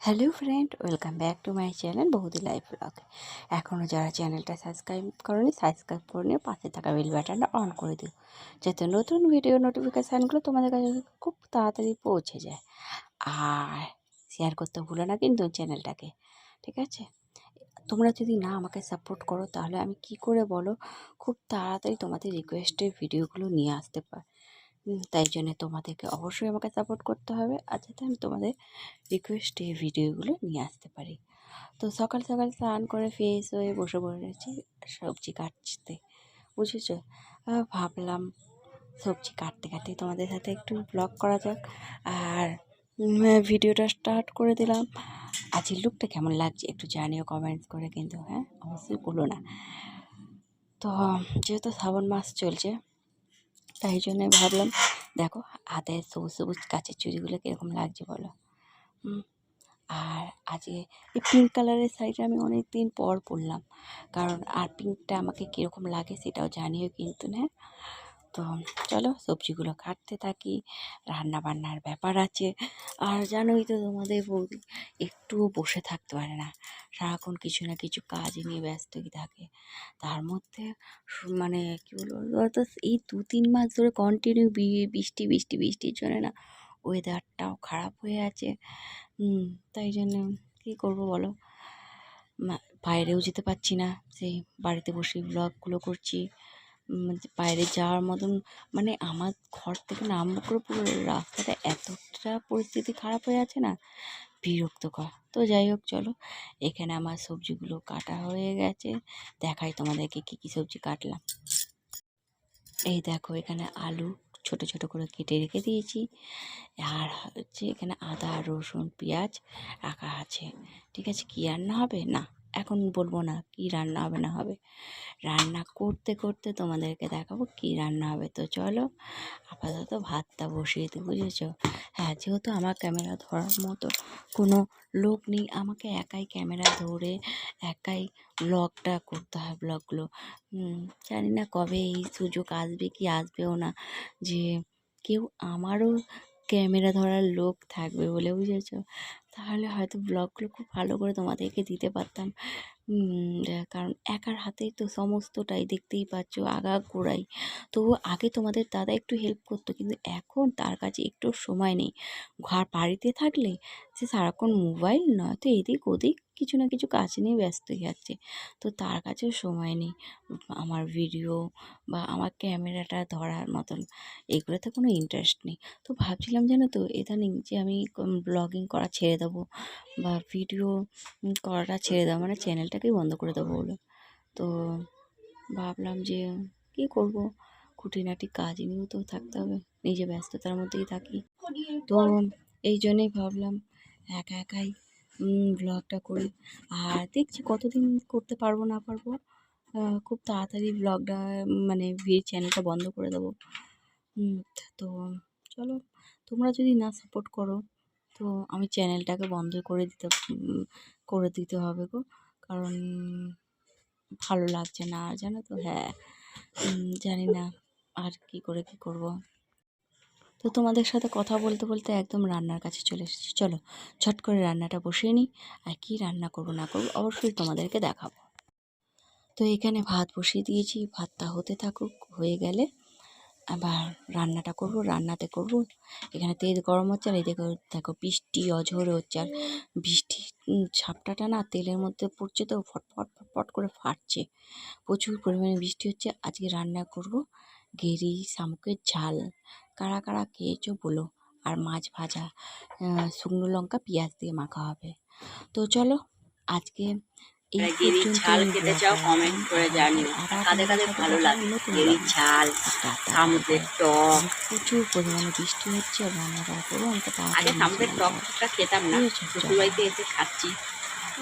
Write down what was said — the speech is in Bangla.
Hello friend, welcome back to my channel বহুদি life blog. এখনও যারা চ্যানেলটা সাবস্ক্রাইব করনি, সাবস্ক্রাইব করে নিয়ে পাশে থাকা বেল বাটনটা অন করে দিও, যাতে নতুন ভিডিও নোটিফিকেশানগুলো তোমাদের কাছে খুব তাড়াতাড়ি পৌঁছে যায়। আর শেয়ার করতে ভুলো না কিন্তু চ্যানেলটাকে, ঠিক আছে? তোমরা যদি না আমাকে সাপোর্ট করো, তাহলে আমি কি করে বলো? খুব তাড়াতাড়ি তোমাদের রিকোয়েস্টের ভিডিওগুলো নিয়ে আসতে পার তাই জন্য তোমাদেরকে অবশ্যই আমাকে সাপোর্ট করতে হবে আর যাতে আমি তোমাদের রিকোয়েস্টে ভিডিওগুলো নিয়ে আসতে পারি। তো সকাল সকাল স্নান করে ফ্রেশ হয়ে বসে পড়েছি সবজি কাটতে। বুঝেছ? ভাবলাম সবজি কাটতে কাটতে তোমাদের সাথে একটু ব্লগ করা যাক। আর ভিডিওটা স্টার্ট করে দিলাম। আজকের লুকটা কেমন লাগছে একটু জানিও কমেন্টস করে কিন্তু হ্যাঁ? অবশ্যই বলো না। তো, যেহেতু শ্রাবণ মাস চলছে তাই জন্য ভাবলাম, দেখো হাতে সবুজ সবুজ কাঁচের চুড়িগুলো কীরকম লাগছে বলো। আর আজকে এই পিঙ্ক কালারের শাড়িটা আমি অনেক দিন পর পরলাম। কারণ আর পিঙ্কটা আমাকে কীরকম লাগে সেটাও জানিও কিন্তু হ্যাঁ? তো চলো সবজিগুলো কাটতে থাকি রান্না বান্নার ব্যাপার আছে। আর জানোই তো তোমাদের বৌদি একটুও বসে থাকতে পারে না। সারাক্ষণ কিছু না কিছু কাজ নিয়ে ব্যস্তই থাকে। তার মধ্যে মানে কী বলব তো এই দু তিন মাস ধরে কন্টিনিউ বৃষ্টি বৃষ্টি, বৃষ্টির জন্য না ওয়েদারটাও খারাপ হয়ে আছে। তাই জন্য কী করব বলো? বাইরেও যেতে পারছি না। সেই বাড়িতে বসে ব্লগগুলো করছি। বাইরে যাওয়ার মতন মানে আমার ঘর থেকে নামবো করে পুরো রাস্তাটা এতটা পরিস্থিতি খারাপ হয়ে আছে না, বিরক্তকর। তো যাই হোক, চলো, এখানে আমার সবজিগুলো কাটা হয়ে গেছে, দেখাই তোমাদেরকে কী কী সবজি কাটলাম। এই দেখো, এখানে আলু ছোট ছোট করে কেটে রেখে দিয়েছি, আর হচ্ছে এখানে আদা, রসুন, পেঁয়াজ রাখা আছে। ঠিক আছে, কী রান্না হবে? না এখন বলব না কী রান্না হবে, না হবে। রান্না করতে করতে তোমাদেরকে দেখাবো কী রান্না হবে। তো চলো, আপাতত ভাতটা বসিয়ে দিই, বুঝেছ? হ্যাঁ যেহেতু আমার ক্যামেরা ধরার মতো কোনো লোক নেই, আমাকে একাই ক্যামেরা ধরে একাই ব্লগটা করতে হয় ব্লগগুলো জানি না কবে এই সুযোগ আসবে কি আসবেও না যে কেউ আমারও ক্যামেরা ধরার লোক থাকবে বলে, বুঝেছ? তাহলে হয়তো ব্লগগুলো খুব ভালো করে তোমাদেরকে দিতে পারতাম। কারণ একার হাতেই তো সমস্তটাই দেখতেই পাচ্ছ, আগাগোড়াই। তবু আগে তোমাদের দাদা একটু হেল্প করতো, কিন্তু এখন তার কাছে একটু সময় নেই। ঘর বাড়িতে থাকলে সে সারাক্ষণ মোবাইল নয়তো এদিক ওদিক কিছু না কিছু কাজ নিয়ে ব্যস্ত হয়ে যাচ্ছে। তো তার কাছেও সময় নেই। আমার ভিডিও বা আমার ক্যামেরাটা ধরার মতন, এগুলোতে কোনো ইন্টারেস্ট নেই। তো ভাবছিলাম জানো তো ইদানিং যে আমি ব্লগিং করা ছেড়ে দেবো বা ভিডিও করাটা ছেড়ে দেবো মানে চ্যানেলটাকেই বন্ধ করে দেবো বলে তো ভাবলাম যে কী করব? খুঁটিনাটি কাজ নিয়েও তো থাকতে হবে নিজে ব্যস্ততার মধ্যেই থাকি। তো এই জন্যেই ভাবলাম একা একাই ব্লগটা করি। আর দেখছি কতদিন করতে পারব না পারব খুব তাড়াতাড়ি ব্লগটা মানে ভিড় চ্যানেলটা বন্ধ করে দেবো। তো চলো তোমরা যদি না সাপোর্ট করো তো আমি চ্যানেলটাকে বন্ধ করে দিতে করে দিতে হবে গো। কারণ ভালো লাগছে না আর জানো তো? হ্যাঁ জানি না আর কি করে কি করব। তো তোমাদের সাথে কথা বলতে বলতে একদম রান্নার কাছে চলে এসেছি। চলো ছট করে রান্নাটা বসিয়ে নিই আর কি রান্না করব, না করব অবশ্যই তোমাদেরকে দেখাবো। তো এখানে ভাত বসিয়ে দিয়েছি, ভাতটা হতে থাকুক, হয়ে গেলে আবার রান্নাটা করব রান্নাতে করব। এখানে তেল গরম হচ্ছে আর এদিকে দেখো বৃষ্টি অঝোরে হচ্ছে আর বৃষ্টি উম, ঝাপটাটা না তেলের মধ্যে পড়ছে তো ফটফট ফটফট করে ফাটছে। প্রচুর পরিমাণে বৃষ্টি হচ্ছে আজকে রান্না করব গেরি শামুকের ঝাল। কারা কারা খেয়েছো বলো। আর মাছ ভাজা শুকনো লঙ্কা পেঁয়াজ দিয়ে মাখা হবে। তো চলো আজকে গেরির ঝাল খেতে চাও কমেন্ট করে জানিও। আবার কাদের কাদের ভালো লাগল লাগে। গেরির ঝাল সামুদ্রের টক। প্রচুর পরিমাণে বৃষ্টি হচ্ছে রান্না করা করব আগে হবে। টকটা খেতাম না। শ্বশুরবাড়িতে এসে খাচ্ছি।